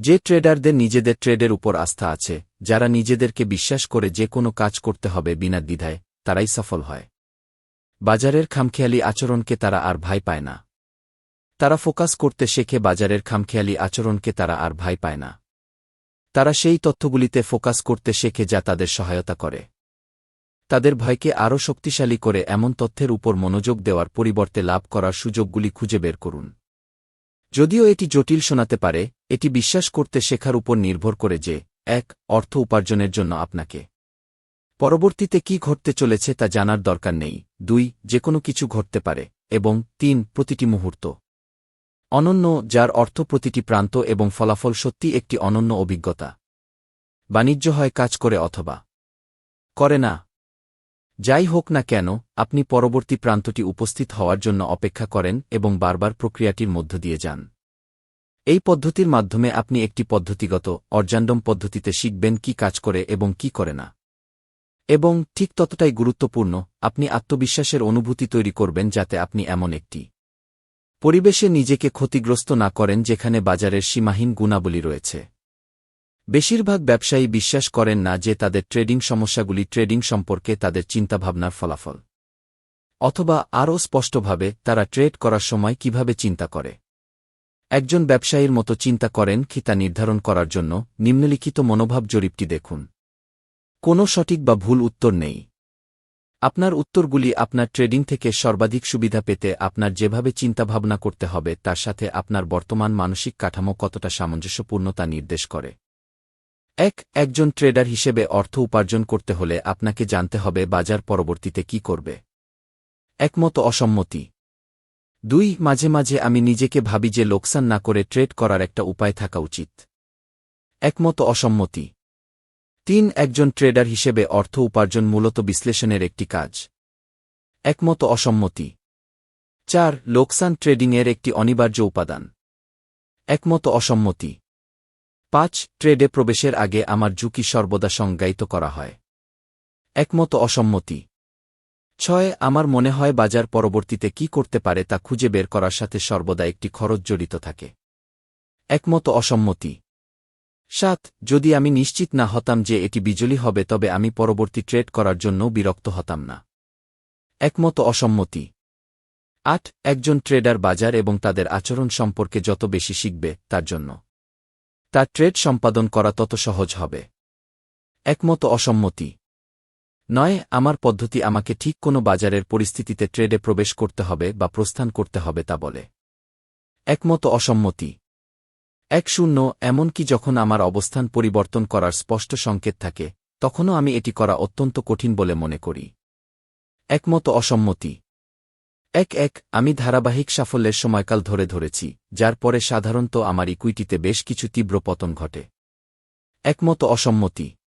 যে ট্রেডারদের নিজেদের ট্রেডের উপর আস্থা আছে, যারা নিজেদেরকে বিশ্বাস করে যে কোনো কাজ করতে হবে বিনা দ্বিধায়, তারাই সফল হয়। বাজারের খামখেয়ালি আচরণকে তারা আর ভাই পায় না। তারা ফোকাস করতে শেখে বাজারের খামখেয়ালি আচরণকে তারা আর ভাই পায় না। তারা সেই তথ্যগুলিতে ফোকাস করতে শেখে যা তাদের সহায়তা করে। তাদের ভয়কে আরও শক্তিশালী করে এমন তথ্যের উপর মনোযোগ দেওয়ার পরিবর্তে লাভ করার সুযোগগুলি খুঁজে বের করুন। যদিও এটি জটিল শোনাতে পারে এটি বিশ্বাস করতে শেখার উপর নির্ভর করে যে, এক, অর্থ উপার্জনের জন্য আপনাকে। পরবর্তীতে কি ঘটতে চলেছে তা জানার দরকার নেই। দুই যে কোনো কিছু ঘটতে পারে। এবং তিন, প্রতিটি মুহূর্ত। অনন্য, যার অর্থ প্রতিটি প্রান্ত এবং ফলাফল সত্যি একটি অনন্য অভিজ্ঞতা। বাণিজ্য হয় কাজ করে অথবা করে না। যাই হোক না কেন, আপনি পরবর্তী প্রান্তটি উপস্থিত হওয়ার জন্য অপেক্ষা করেন এবং বারবার প্রক্রিয়াটির মধ্য দিয়ে যান। এই পদ্ধতির মাধ্যমে আপনি একটি পদ্ধতিগত, অর্জান্ডম পদ্ধতিতে শিখবেন কি কাজ করে এবং কি করে না। এবং ঠিক ততটাই গুরুত্বপূর্ণ, আপনি আত্মবিশ্বাসের অনুভূতি তৈরি করবেন যাতে আপনি এমন একটি পরিবেশে নিজেকে ক্ষতিগ্রস্ত না করেন যেখানে বাজারের সীমাহীন গুণাবলী রয়েছে। বেশিরভাগ ব্যবসায়ী বিশ্বাস করেন না যে তাদের ট্রেডিং সমস্যাগুলি ট্রেডিং সম্পর্কে তাদের চিন্তাভাবনার ফলাফল। অথবা আরও স্পষ্টভাবে, তারা ট্রেড করার সময় কীভাবে চিন্তা করে। একজন ব্যবসায়ীর মতো চিন্তা করেন কি তা নির্ধারণ করার জন্য নিম্নলিখিত মনোভাব জরিপটি দেখুন। কোনো সঠিক বা ভুল উত্তর নেই। আপনার উত্তরগুলি আপনার ট্রেডিং থেকে সর্বাধিক সুবিধা পেতে আপনার যেভাবে চিন্তাভাবনা করতে হবে তার সাথে আপনার বর্তমান মানসিক কাঠামো কতটা সামঞ্জস্যপূর্ণ তা নির্দেশ করে। এক, একজন ট্রেডার হিসেবে অর্থ উপার্জন করতে হলে আপনাকে জানতে হবে বাজার পরবর্তীতে কি করবে। একমত অসম্মতি। দুই, মাঝে মাঝে আমি নিজেকে ভাবি যে লোকসান না করে ট্রেড করার একটা উপায় থাকা উচিত। একমত অসম্মতি। তিন, একজন ট্রেডার হিসেবে অর্থ উপার্জন মূলত বিশ্লেষণের একটি কাজ। একমত অসম্মতি। চার, লোকসান ট্রেডিংয়ের একটি অনিবার্য উপাদান। একমত অসম্মতি। পাঁচ, ট্রেডে প্রবেশের আগে আমার ঝুঁকি সর্বদা সংজ্ঞায়িত করা হয়। একমত অসম্মতি। ছয় আমার মনে হয় বাজার পরবর্তীতে কি করতে পারে তা খুঁজে বের করার সাথে সর্বদা একটি খরচ জড়িত থাকে। একমত অসম্মতি। সাত, যদি আমি নিশ্চিত না হতাম যে এটি বিজলি হবে, তবে আমি পরবর্তী ট্রেড করার জন্য বিরক্ত হতাম না। একমত অসম্মতি। আট, একজন ট্রেডার বাজার এবং তাদের আচরণ সম্পর্কে যত বেশি শিখবে, তার জন্য। তার ট্রেড সম্পাদন করা তত সহজ হবে। একমত অসম্মতি। নয়, আমার পদ্ধতি আমাকে ঠিক কোনো বাজারের পরিস্থিতিতে ট্রেডে প্রবেশ করতে হবে বা প্রস্থান করতে হবে তা বলে। একমত অসম্মতি। এক শূন্য, এমনকি যখন আমার অবস্থান পরিবর্তন করার স্পষ্ট সংকেত থাকে, তখনও আমি এটি করা অত্যন্ত কঠিন বলে মনে করি। একমত অসম্মতি। এক এক, আমি ধারাবাহিক সাফল্যের সময়কাল ধরে ধরেছি, যার পরে সাধারণত আমার ইকুইটিতে বেশ কিছু তীব্র পতন ঘটে। একমত অসম্মতি।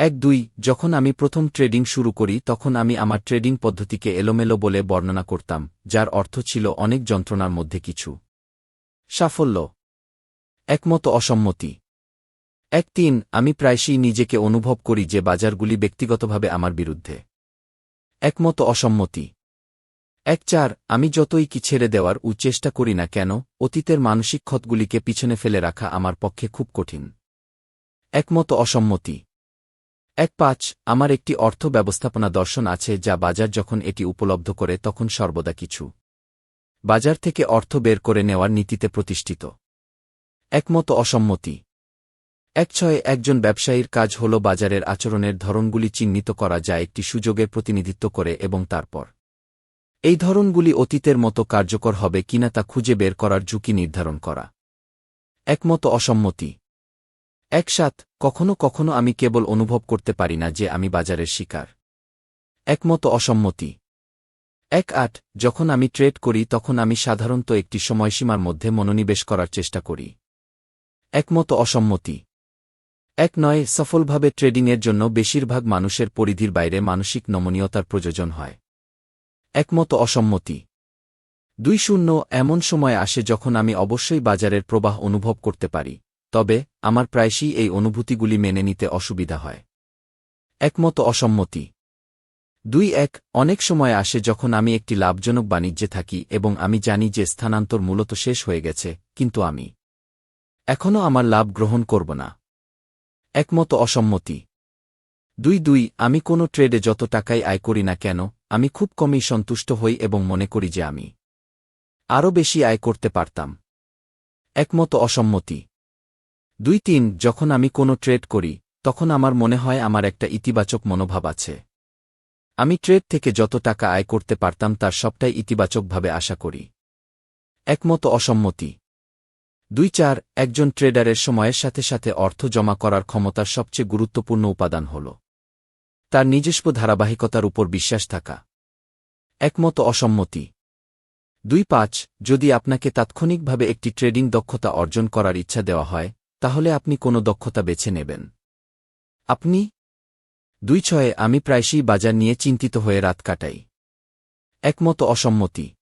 এক দুই, যখন আমি প্রথম ট্রেডিং শুরু করি, তখন আমি আমার ট্রেডিং পদ্ধতিকে এলোমেলো বলে বর্ণনা করতাম, যার অর্থ ছিল অনেক যন্ত্রণার মধ্যে কিছু। সাফল্য। একমত অসম্মতি। এক তিন, আমি প্রায়শই নিজেকে অনুভব করি যে বাজারগুলি ব্যক্তিগতভাবে আমার বিরুদ্ধে। একমত অসম্মতি। এক চার, আমি যতই কি ছেড়ে দেওয়ার চেষ্টা করি না কেন, অতীতের মানসিক ক্ষতগুলিকে পিছনে ফেলে রাখা আমার পক্ষে খুব কঠিন। একমত অসম্মতি। এক পাঁচ, আমার একটি অর্থ ব্যবস্থাপনা দর্শন আছে যা বাজার যখন এটি উপলব্ধ করে তখন সর্বদা কিছু বাজার থেকে অর্থ বের করে নেওয়ার নীতিতে প্রতিষ্ঠিত। একমত অসম্মতি। এক ছয়, একজন ব্যবসায়ীর কাজ হল বাজারের আচরণের ধরনগুলি চিহ্নিত করা যা একটি সুযোগের প্রতিনিধিত্ব করে এবং তারপর। এই ধরনগুলি অতীতের মতো কার্যকর হবে কিনা তা খুঁজে বের করার ঝুঁকি নির্ধারণ করা। একমত অসম্মতি। এক সাত কখনো কখনো আমি কেবল অনুভব করতে পারি না যে আমি বাজারের শিকার। একমত অসম্মতি। এক আট, যখন আমি ট্রেড করি তখন আমি সাধারণত একটি সময়সীমার মধ্যে মনোনিবেশ করার চেষ্টা করি। একমত অসম্মতি। এক নয়, সফলভাবে ট্রেডিংয়ের জন্য বেশিরভাগ মানুষের পরিধির বাইরে মানসিক নমনীয়তার প্রয়োজন হয়। একমত অসম্মতি। দুই শূন্য, এমন সময় আসে যখন আমি অবশ্যই বাজারের প্রবাহ অনুভব করতে পারি। তবে, আমার প্রায়শই এই অনুভূতিগুলি মেনে নিতে অসুবিধা হয়। একমত অসম্মতি। দুই এক, অনেক সময় আসে যখন আমি একটি লাভজনক বাণিজ্যে থাকি এবং আমি জানি যে স্থানান্তর মূলত শেষ হয়ে গেছে, কিন্তু আমি এখনও আমার লাভ গ্রহণ করব না। একমত অসম্মতি। দুই দুই, আমি কোনো ট্রেডে যত টাকাই আয় করি না কেন, আমি খুব কমই সন্তুষ্ট হই এবং মনে করি যে আমি আরও বেশি আয় করতে পারতাম। একমত অসম্মতি। দুই তিন, যখন আমি কোনো ট্রেড করি, তখন আমার মনে হয় আমার একটা ইতিবাচক মনোভাব আছে। আমি ট্রেড থেকে যত টাকা আয় করতে পারতাম তার সবটাই ইতিবাচকভাবে আশা করি। একমত অসম্মতি। দুই চার, একজন ট্রেডারের সময়ের সাথে সাথে অর্থ জমা করার ক্ষমতার সবচেয়ে গুরুত্বপূর্ণ উপাদান হল তার নিজস্ব ধারাবাহিকতার উপর বিশ্বাস থাকা। একমত অসম্মতি। দুই পাঁচ, যদি আপনাকে তাৎক্ষণিকভাবে একটি ট্রেডিং দক্ষতা অর্জন করার ইচ্ছা দেওয়া হয় তাহলে আপনি কোনো দক্ষতা বেছে নেবেন। আপনি? দুই ছয়ে আমি প্রায়শই বাজার নিয়ে চিন্তিত হয়ে রাত কাটাই। একমত অসম্মতি।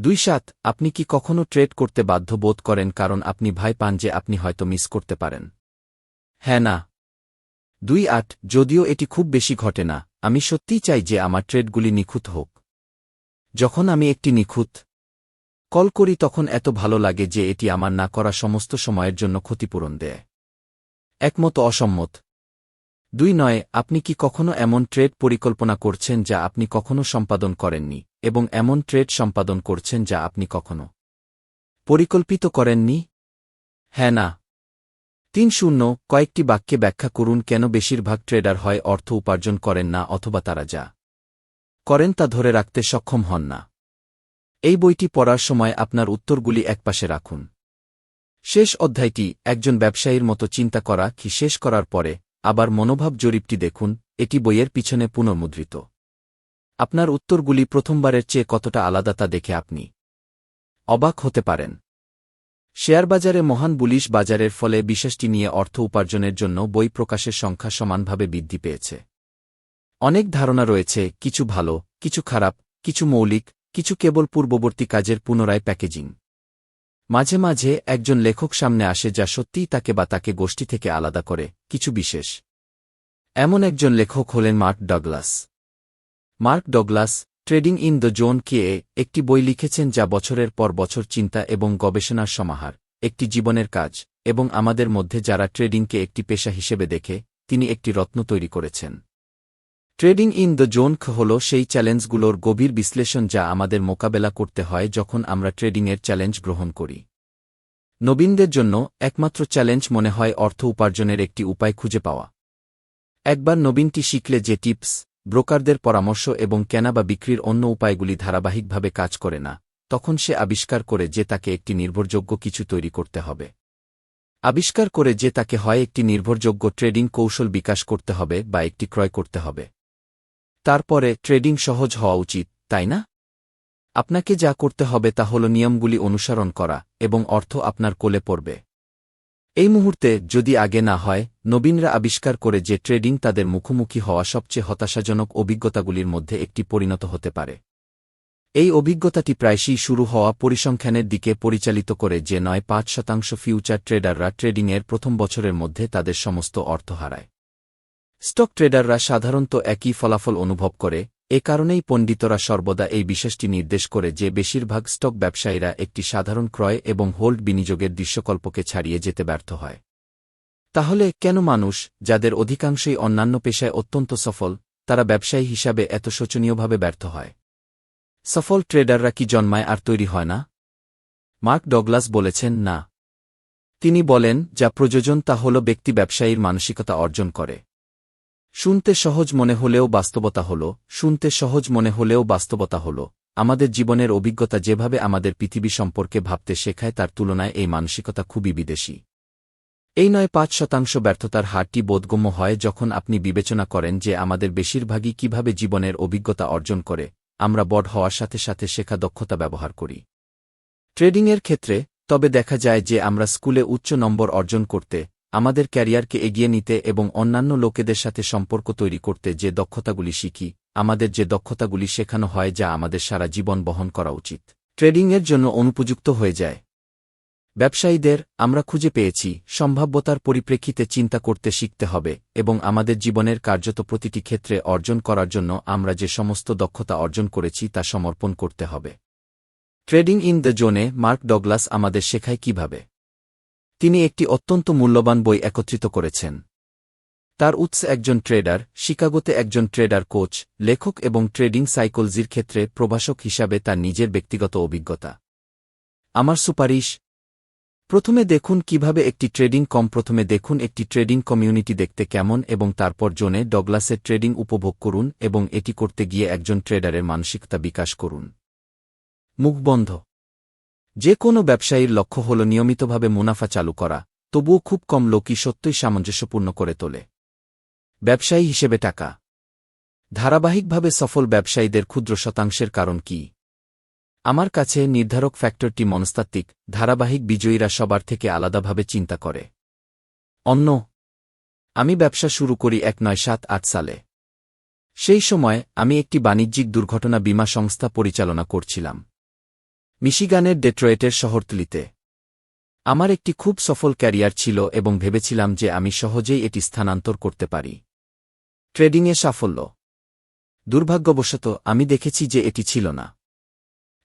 দুই সাত, আপনি কি কখনো ট্রেড করতে বাধ্য বোধ করেন কারণ আপনি ভাই পান যে আপনি হয়তো মিস করতে পারেন? হ্যাঁ না। দুই আট, যদিও এটি খুব বেশি ঘটে না, আমি সত্যিই চাই যে আমার ট্রেডগুলি নিখুঁত হোক। যখন আমি একটি নিখুঁত কল করি তখন এত ভালো লাগে যে এটি আমার না করা সমস্ত সময়ের জন্য ক্ষতিপূরণ দেয়। একমত অসম্মত। দুই নয়, আপনি কি কখনো এমন ট্রেড পরিকল্পনা করছেন যা আপনি কখনো সম্পাদন করেননি এবং এমন ট্রেড সম্পাদন করছেন যা আপনি কখনো পরিকল্পিত করেননি? হ্যাঁ না। তিন শূন্য, কয়েকটি বাক্যে ব্যাখ্যা করুন কেন বেশিরভাগ ট্রেডার হয় অর্থ উপার্জন করেন না অথবা তারা যা করেন তা ধরে রাখতে সক্ষম হন না। এই বইটি পড়ার সময় আপনার উত্তরগুলি একপাশে রাখুন। শেষ অধ্যায়টি একজন ব্যবসায়ীর মতো চিন্তা করা কি শেষ করার পরে আবার মনোভাব জরিপটি দেখুন, এটি বইয়ের পিছনে পুনর্মুদ্রিত। আপনার উত্তরগুলি প্রথমবারের চেয়ে কতটা আলাদা তা দেখে আপনি অবাক হতে পারেন। শেয়ারবাজারে মহান বুলিশ বাজারের ফলে বিশেষটি নিয়ে অর্থ উপার্জনের জন্য বই প্রকাশের সংখ্যা সমানভাবে বৃদ্ধি পেয়েছে। অনেক ধারণা রয়েছে, কিছু ভালো, কিছু খারাপ, কিছু মৌলিক কিছু কেবল পূর্ববর্তী কাজের পুনরায় প্যাকেজিং। মাঝে মাঝে একজন লেখক সামনে আসে যা সত্যিই তাকে বা তাকে গোষ্ঠী থেকে আলাদা করে, কিছু বিশেষ। এমন একজন লেখক হলেন Mark Douglas. Mark Douglas, trading in the zone কে একটি বই লিখেছেন যা বছরের পর বছর চিন্তা এবং গবেষণার সমাহার, একটি জীবনের কাজ, এবং আমাদের মধ্যে যারা ট্রেডিংকে একটি পেশা হিসেবে দেখে, তিনি একটি রত্ন তৈরি করেছেন। ট্রেডিং ইন দ্য জোন হল সেই চ্যালেঞ্জগুলোর গভীর বিশ্লেষণ যা আমাদের মোকাবেলা করতে হয় যখন আমরা ট্রেডিংয়ের চ্যালেঞ্জ গ্রহণ করি। নবীনদের জন্য একমাত্র চ্যালেঞ্জ মনে হয় অর্থ উপার্জনের একটি উপায় খুঁজে পাওয়া। একবার নবীনটি শিখলে যে টিপস ব্রোকারদের পরামর্শ এবং কেনা বা বিক্রির অন্য উপায়গুলি ধারাবাহিকভাবে কাজ করে না, তখন সে আবিষ্কার করে যে তাকে একটি নির্ভরযোগ্য কিছু তৈরি করতে হবে। আবিষ্কার করে যে তাকে হয় একটি নির্ভরযোগ্য ট্রেডিং কৌশল বিকাশ করতে হবে বা একটি ক্রয় করতে হবে। তারপরে ট্রেডিং সহজ হওয়া উচিত, তাই না? আপনাকে যা করতে হবে তা হল নিয়মগুলি অনুসরণ করা এবং অর্থ আপনার কোলে পড়বে। এই মুহূর্তে যদি আগে না হয়, নবীনরা আবিষ্কার করে যে ট্রেডিং তাদের মুখোমুখি হওয়া সবচেয়ে হতাশাজনক অভিজ্ঞতাগুলির মধ্যে একটি পরিণত হতে পারে। এই অভিজ্ঞতাটি প্রায়শই শুরু হওয়া পরিসংখ্যানের দিকে পরিচালিত করে যে নয় পাঁচ শতাংশ ফিউচার ট্রেডাররা ট্রেডিংয়ের প্রথম বছরের মধ্যে তাদের সমস্ত অর্থ হারায়। স্টক ট্রেডাররা সাধারণত একই ফলাফল অনুভব করে, এ কারণেই পণ্ডিতরা সর্বদা এই বিশেষটি নির্দেশ করে যে বেশিরভাগ স্টক ব্যবসায়ীরা একটি সাধারণ ক্রয় এবং হোল্ড বিনিয়োগের দৃশ্যকল্পকে ছাড়িয়ে যেতে ব্যর্থ হয়। তাহলে কেন মানুষ, যাদের অধিকাংশই অন্যান্য পেশায় অত্যন্ত সফল, তারা ব্যবসায়ী হিসাবে এত শোচনীয়ভাবে ব্যর্থ হয়? সফল ট্রেডাররা কি জন্মায় আর তৈরি হয় না? মার্ক ডগলাস বলেছেন, না। তিনি বলেন, যা প্রযোজন তা হল ব্যক্তি ব্যবসায়ীর মানসিকতা অর্জন করে। শুনতে সহজ মনে হলেও বাস্তবতা হল, শুনতে সহজ মনে হলেও বাস্তবতা হল। আমাদের জীবনের অভিজ্ঞতা যেভাবে আমাদের পৃথিবী সম্পর্কে ভাবতে শেখায় তার তুলনায় এই মানসিকতা খুবই বিদেশি। এই নয়, পাঁচ শতাংশ ব্যর্থতার হারটি বোধগম্য হয় যখন আপনি বিবেচনা করেন যে আমাদের বেশিরভাগই কীভাবে জীবনের অভিজ্ঞতা অর্জন করে, আমরা বড় হওয়ার সাথে সাথে শেখা দক্ষতা ব্যবহার করি। ট্রেডিংয়ের ক্ষেত্রে, তবে দেখা যায় যে আমরা স্কুলে উচ্চ নম্বর অর্জন করতে আমাদের ক্যারিয়ারকে এগিয়ে নিতে এবং অন্যান্য লোকেদের সাথে সম্পর্ক তৈরি করতে যে দক্ষতাগুলি শিখি, আমাদের যে দক্ষতাগুলি শেখানো হয় যা আমাদের সারা জীবন বহন করা উচিত। ট্রেডিংয়ের জন্য অনুপযুক্ত হয়ে যায়। ব্যবসায়ীদের আমরা খুঁজে পেয়েছি, সম্ভাব্যতার পরিপ্রেক্ষিতে চিন্তা করতে শিখতে হবে এবং আমাদের জীবনের কার্যত প্রতিটি ক্ষেত্রে অর্জন করার জন্য আমরা যে সমস্ত দক্ষতা অর্জন করেছি তা সমর্পণ করতে হবে। ট্রেডিং ইন দ্য জোনে মার্ক ডগলাস আমাদের শেখায় কীভাবে তিনি একটি অত্যন্ত মূল্যবান বই একত্রিত করেছেন। তার উৎস একজন ট্রেডার, শিকাগোতে একজন ট্রেডার কোচ, লেখক এবং ট্রেডিং সাইকোলজির ক্ষেত্রে প্রভাষক হিসাবে তার নিজের ব্যক্তিগত অভিজ্ঞতা। আমার সুপারিশ? প্রথমে দেখুন কীভাবে একটি ট্রেডিং কম, প্রথমে দেখুন একটি ট্রেডিং কমিউনিটি দেখতে কেমন এবং তারপর জোনে ডগলাসের ট্রেডিং উপভোগ করুন এবং এটি করতে গিয়ে একজন ট্রেডারের মানসিকতা বিকাশ করুন। মুখ বন্ধ। যে কোনো ব্যবসায়ীর লক্ষ্য হল নিয়মিতভাবে মুনাফা চালু করা, তবুও খুব কম লোকই সত্যই সামঞ্জস্যপূর্ণ করে তোলে। ব্যবসায়ী হিসেবে টাকা। ধারাবাহিকভাবে সফল ব্যবসায়ীদের ক্ষুদ্র শতাংশের কারণ কি? আমার কাছে নির্ধারক ফ্যাক্টরটি মনস্তাত্ত্বিক, ধারাবাহিক বিজয়ীরা সবার থেকে আলাদাভাবে চিন্তা করে। অন্য। আমি ব্যবসা শুরু করি এক নয় সাত আট সালে। সেই সময় আমি একটি বাণিজ্যিক দুর্ঘটনা বীমা সংস্থা পরিচালনা করছিলাম। মিশিগানের ডেট্রয়েটের শহরতলিতে। আমার একটি খুব সফল ক্যারিয়ার ছিল এবং ভেবেছিলাম যে আমি সহজেই এটি স্থানান্তর করতে পারি। ট্রেডিংয়ে সাফল্য। দুর্ভাগ্যবশত, আমি দেখেছি যে এটি ছিল না।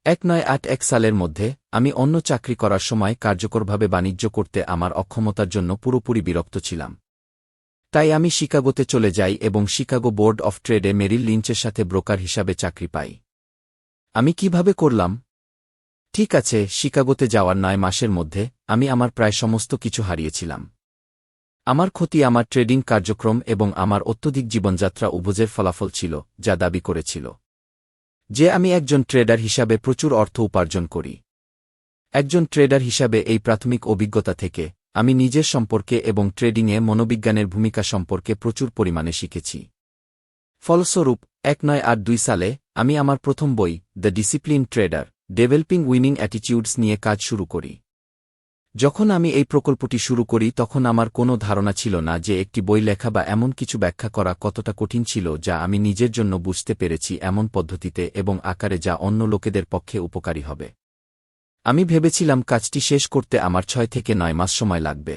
এক নয় আট এক সালের মধ্যে, আমি অন্য চাকরি করার সময় কার্যকরভাবে বাণিজ্য করতে আমার অক্ষমতার জন্য পুরোপুরি বিরক্ত ছিলাম। তাই আমি শিকাগোতে চলে যাই এবং শিকাগো বোর্ড অফ ট্রেডে মেরিল লিঞ্চের সাথে ব্রোকার হিসাবে চাকরি পাই। আমি কীভাবে করলাম? ঠিক আছে, শিকাগোতে যাওয়ার নয় মাসের মধ্যে আমি আমার প্রায় সমস্ত কিছু হারিয়েছিলাম। আমার ক্ষতি আমার ট্রেডিং কার্যক্রম এবং আমার অত্যধিক জীবনযাত্রা উভোজের ফলাফল ছিল, যা দাবি করেছিল। যে আমি একজন ট্রেডার হিসাবে প্রচুর অর্থ উপার্জন করি। একজন ট্রেডার হিসাবে এই প্রাথমিক অভিজ্ঞতা থেকে আমি নিজের সম্পর্কে এবং ট্রেডিংয়ে মনোবিজ্ঞানের ভূমিকা সম্পর্কে প্রচুর পরিমাণে শিখেছি। ফলস্বরূপ, এক নয় আট দুই সালে আমি আমার প্রথম বই, the discipline trader developing winning attitudes নিয়ে কাজ শুরু করি। যখন আমি এই প্রকল্পটি শুরু করি, তখন আমার কোনো ধারণা ছিল না যে একটি বই লেখা বা এমন কিছু ব্যাখ্যা করা কতটা কঠিন ছিল যা আমি নিজের জন্য বুঝতে পেরেছি এমন পদ্ধতিতে এবং আকারে যা অন্য লোকেদের পক্ষে উপকারী হবে। আমি ভেবেছিলাম কাজটি শেষ করতে আমার ছয় থেকে নয় মাস সময় লাগবে।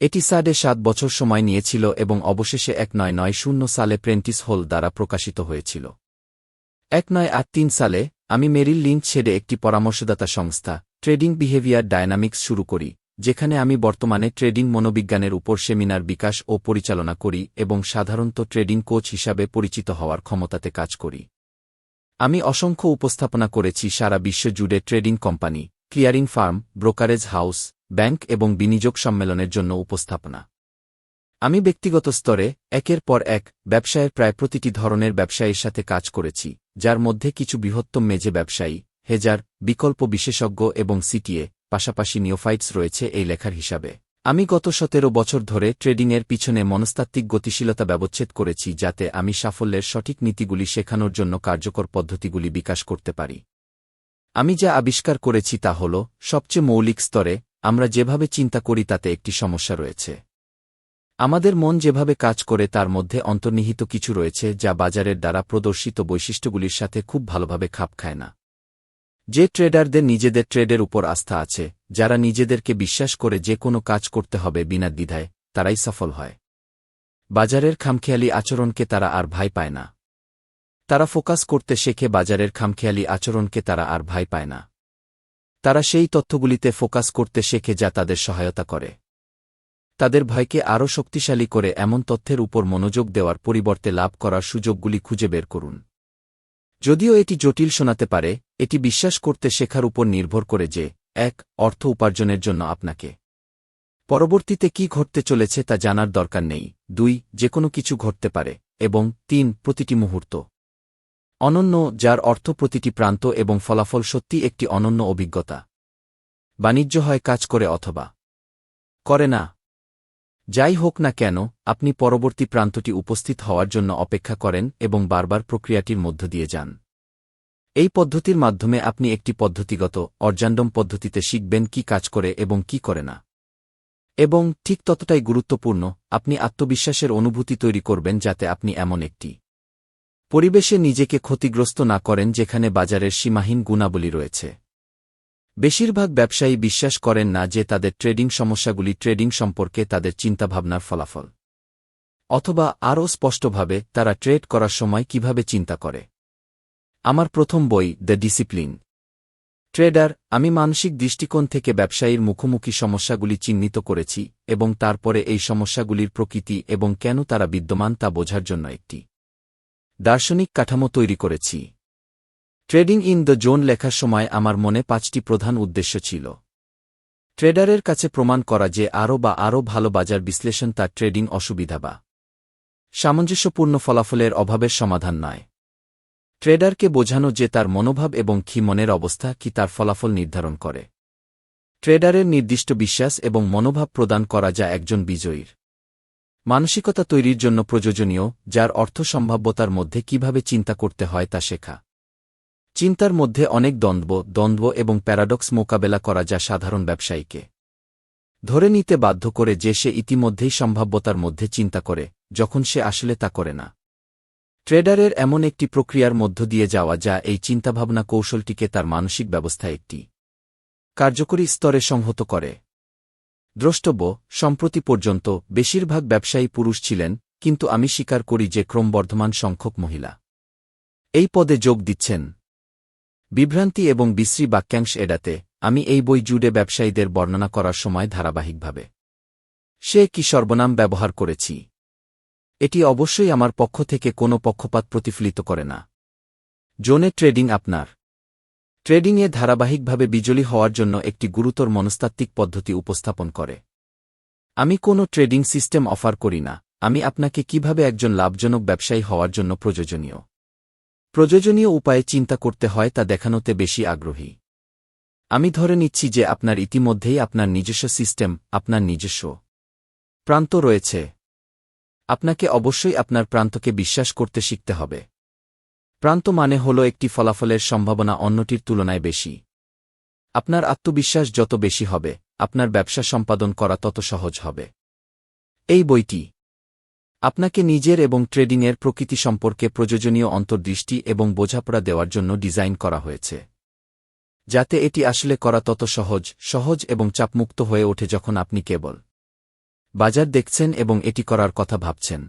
এটি সাড়ে সাত বছর সময় নিয়েছিল এবং অবশেষে এক নয় নয় শূন্য সালে প্রেন্টিস হোল দ্বারা প্রকাশিত হয়েছিল। এক নয় আট তিন সালে আমি মেরিল লিঞ্চ ছেড়ে একটি পরামর্শদাতা সংস্থা, ট্রেডিং বিহেভিয়ার ডায়নামিক্স শুরু করি, যেখানে আমি বর্তমানে ট্রেডিং মনোবিজ্ঞানের উপর সেমিনার বিকাশ ও পরিচালনা করি এবং সাধারণত ট্রেডিং কোচ হিসাবে পরিচিত হওয়ার ক্ষমতাতে কাজ করি। আমি অসংখ্য উপস্থাপনা করেছি সারা বিশ্ব জুড়ে trading company, clearing firm, brokerage house, bank এবং বিনিয়োগ সম্মেলনের জন্য উপস্থাপনা। আমি ব্যক্তিগত স্তরে একের পর এক ব্যবসায়ের প্রায় প্রতিটি ধরনের ব্যবসায়ীর সাথে কাজ করেছি, যার মধ্যে কিছু বৃহত্তম মেজে ব্যবসায়ী, হেজার, বিকল্প বিশেষজ্ঞ এবং সিটিএ, পাশাপাশি নিওফাইটস রয়েছে এই লেখার হিসাবে। আমি গত সতেরো বছর ধরে ট্রেডিংয়ের পিছনে মনস্তাত্ত্বিক গতিশীলতা ব্যবচ্ছেদ করেছি যাতে আমি সাফল্যের সঠিক নীতিগুলি শেখানোর জন্য কার্যকর পদ্ধতিগুলি বিকাশ করতে পারি। আমি যা আবিষ্কার করেছি তা হল, সবচেয়ে মৌলিক স্তরে আমরা যেভাবে চিন্তা করি তাতে একটি সমস্যা রয়েছে। আমাদের মন যেভাবে কাজ করে তার মধ্যে অন্তর্নিহিত কিছু রয়েছে যা বাজারের দ্বারা প্রদর্শিত বৈশিষ্ট্যগুলির সাথে খুব ভালোভাবে খাপ খায় না। যে ট্রেডারদের নিজেদের ট্রেডের উপর আস্থা আছে, যারা নিজেদেরকে বিশ্বাস করে যে কোনো কাজ করতে হবে বিনা দ্বিধায়, তারাই সফল হয়। বাজারের খামখেয়ালি আচরণকে তারা আর ভাই পায় না। তারা ফোকাস করতে শেখে বাজারের খামখেয়ালি আচরণকে তারা আর ভাই পায় না। তারা সেই তথ্যগুলিতে ফোকাস করতে শেখে যা তাদের সহায়তা করে। তাদের ভয়কে আরও শক্তিশালী করে এমন তথ্যের উপর মনোযোগ দেওয়ার পরিবর্তে লাভ করার সুযোগগুলি খুঁজে বের করুন। যদিও এটি জটিল শোনাতে পারে, এটি বিশ্বাস করতে শেখার উপর নির্ভর করে যে, এক, অর্থ উপার্জনের জন্য আপনাকে পরবর্তীতে কি ঘটতে চলেছে তা জানার দরকার নেই, দুই যে কোনো কিছু ঘটতে পারে, এবং তিন, প্রতিটি মুহূর্ত অনন্য, যার অর্থ প্রতিটি প্রান্ত এবং ফলাফল সত্যি একটি অনন্য অভিজ্ঞতা। বাণিজ্য হয় কাজ করে অথবা করে না। যাই হোক না কেন, আপনি পরবর্তী প্রান্তটি উপস্থিত হওয়ার জন্য অপেক্ষা করেন এবং বারবার প্রক্রিয়াটির মধ্য দিয়ে যান। এই পদ্ধতির মাধ্যমে আপনি একটি পদ্ধতিগত, অর্জান্ডম পদ্ধতিতে শিখবেন কি কাজ করে এবং কি করে না। এবং ঠিক ততটাই গুরুত্বপূর্ণ, আপনি আত্মবিশ্বাসের অনুভূতি তৈরি করবেন যাতে আপনি এমন একটি পরিবেশে নিজেকে ক্ষতিগ্রস্ত না করেন যেখানে বাজারের সীমাহীন গুণাবলী রয়েছে। বেশিরভাগ ব্যবসায়ী বিশ্বাস করেন না যে তাদের ট্রেডিং সমস্যাগুলি ট্রেডিং সম্পর্কে তাদের চিন্তাভাবনার ফলাফল। অথবা আরও স্পষ্টভাবে, তারা ট্রেড করার সময় কীভাবে চিন্তা করে। আমার প্রথম বই, দ্য ডিসিপ্লিন ট্রেডার, আমি মানসিক দৃষ্টিকোণ থেকে ব্যবসায়ীর মুখোমুখি সমস্যাগুলি চিহ্নিত করেছি, এবং তারপরে এই সমস্যাগুলির প্রকৃতি এবং কেন তারা বিদ্যমান তা বোঝার জন্য একটি দার্শনিক কাঠামো তৈরি করেছি। ট্রেডিং ইন দ্য জোন লেখার সময় আমার মনে পাঁচটি প্রধান উদ্দেশ্য ছিল। ট্রেডারের কাছে প্রমাণ করা যে আরও বা আরও ভালো বাজার বিশ্লেষণ তার ট্রেডিং অসুবিধা বা সামঞ্জস্যপূর্ণ ফলাফলের অভাবের সমাধান নয়। ট্রেডারকে বোঝানো যে তার মনোভাব এবং কি মনের অবস্থা কি তার ফলাফল নির্ধারণ করে। ট্রেডারের নির্দিষ্ট বিশ্বাস এবং মনোভাব প্রদান করা যা একজন বিজয়ীর মানসিকতা তৈরির জন্য প্রয়োজনীয়, যার অর্থ সম্ভাব্যতার মধ্যে কীভাবে চিন্তা করতে হয় তা শেখা। চিন্তার মধ্যে অনেক দ্বন্দ্ব দ্বন্দ্ব এবং প্যারাডক্স মোকাবেলা করা যা সাধারণ ব্যবসায়ীকে ধরে নিতে বাধ্য করে যে সে ইতিমধ্যেই সম্ভাব্যতার মধ্যে চিন্তা করে, যখন সে আসলে তা করে না। ট্রেডারের এমন একটি প্রক্রিয়ার মধ্য দিয়ে যাওয়া যা এই চিন্তাভাবনা কৌশলটিকে তার মানসিক ব্যবস্থা একটি কার্যকরী স্তরে সংহত করে। দ্রষ্টব্য, সম্প্রতি পর্যন্ত বেশিরভাগ ব্যবসায়ী পুরুষ ছিলেন, কিন্তু আমি স্বীকার করি যে ক্রমবর্ধমান সংখ্যক মহিলা এই পদে যোগ দিচ্ছেন। বিভ্রান্তি এবং বিশ্রী বাক্যাংশ এড়াতে, আমি এই বই জুড়ে ব্যবসায়ীদের বর্ণনা করার সময় ধারাবাহিকভাবে। সে কি সর্বনাম ব্যবহার করেছি? এটি অবশ্যই আমার পক্ষ থেকে কোনো পক্ষপাত প্রতিফলিত করে না। জোনে ট্রেডিং আপনার। ট্রেডিংয়ে ধারাবাহিকভাবে বিজয়ী হওয়ার জন্য একটি গুরুতর মনস্তাত্ত্বিক পদ্ধতি উপস্থাপন করে। আমি কোনো ট্রেডিং সিস্টেম অফার করি না। আমি আপনাকে কীভাবে একজন লাভজনক ব্যবসায়ী হওয়ার জন্য প্রয়োজনীয়? প্রয়োজনীয় উপায়ে চিন্তা করতে হয় তা দেখানোতে বেশি আগ্রহী। আমি ধরে নিচ্ছি যে আপনার ইতিমধ্যেই আপনার নিজস্ব সিস্টেম, আপনার নিজস্ব প্রান্ত রয়েছে। আপনাকে অবশ্যই আপনার প্রান্তকে বিশ্বাস করতে শিখতে হবে। প্রান্ত মানে হল একটি ফলাফলের সম্ভাবনা অন্যটির তুলনায় বেশি। আপনার আত্মবিশ্বাস যত বেশি হবে, আপনার ব্যবসা সম্পাদন করা তত সহজ হবে। এই বইটি আপনাকে নিজের এবং ট্রেডিংয়ের প্রকৃতি সম্পর্কে প্রয়োজনীয় অন্তর্দৃষ্টি এবং বোঝাপড়া দেওয়ার জন্য ডিজাইন করা হয়েছে। যাতে এটি আসলে করা তত সহজ সহজ এবং চাপমুক্ত হয়ে ওঠে যখন আপনি কেবল বাজার দেখছেন এবং এটি করার কথা ভাবছেন।